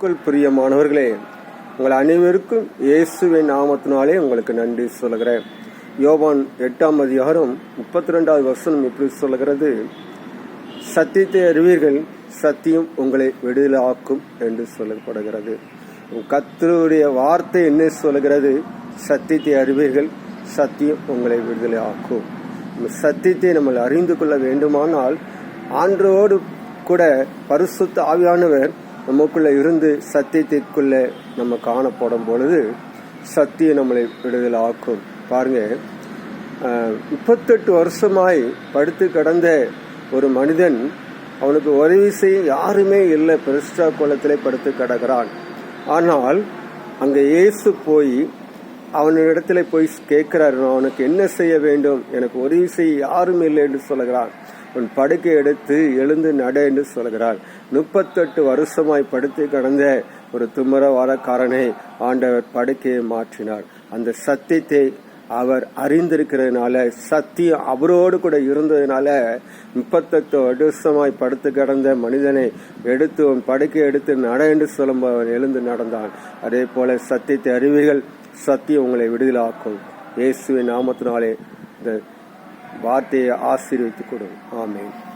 உங்கள் பிரியமானவர்களே உங்கள் அனைவருக்கும் இயேசுவின் நாமத்தினாலே உங்களுக்கு நன்றி சொல்கிறேன் யோவான் எட்டாம் அதிகாரம் முப்பத்தி ரெண்டாவது வசனம் எப்படி சொல்கிறது சத்தியத்தை அறிவீர்கள் சத்தியம் உங்களை விடுதலாக்கும் என்று சொல்லப்படுகிறது. கத்தருடைய வார்த்தை என்ன சொல்கிறது சத்தியத்தை அறிவீர்கள் சத்தியம் உங்களை விடுதலை ஆக்கும் சத்தியத்தை நம்ம அறிந்து கொள்ள வேண்டுமானால் ஆன்றோடு கூட பரிசுத்த ஆவியானவர் நமக்குள்ளே இருந்து சத்தியத்திற்குள்ளே நம்ம காணப்படும் பொழுது சத்தியம் நம்மளை விடுதலை ஆக்கும். பாருங்க. முப்பத்தெட்டு வருஷமாய் படுத்து கிடந்த ஒரு மனிதன் அவனுக்கு உதவி செய்ய யாருமே இல்லை. பெருஸ்டா குளத்திலே படுத்து கிடக்கிறான். ஆனால் அங்கே இயேசு போய் அவனிடத்துல போய் கேட்கிறார் அவனுக்கு என்ன செய்ய வேண்டும்? எனக்கு உதவி செய்ய யாரும் இல்லை என்று சொல்லுகிறான். உன் படுக்கை எடுத்து எழுந்து நட என்று சொல்கிறார் முப்பத்தெட்டு வருஷமாய் படுத்து கடந்த ஒரு துமரவாதக்காரனை ஆண்டவர் படுக்கையை மாற்றினார். அந்த சத்தியத்தை அவர் அறிந்திருக்கிறதுனால சத்தியம் அவரோடு கூட இருந்ததுனால முப்பத்தெட்டு வருஷமாய் படுத்து கிடந்த மனிதனை எடுத்து உன் படுக்கை எடுத்து நட என்று சொல்லும் அவன் எழுந்து நடந்தான். அதே போல சத்தியத்தை அறிவீர்கள் சத்தியம் உங்களை விடுதலாக்கும். இயேசுவின் நாமத்தினாலே இந்த வார்த்தையை ஆசீர்வதித்துக் கொடு. ஆமேன்.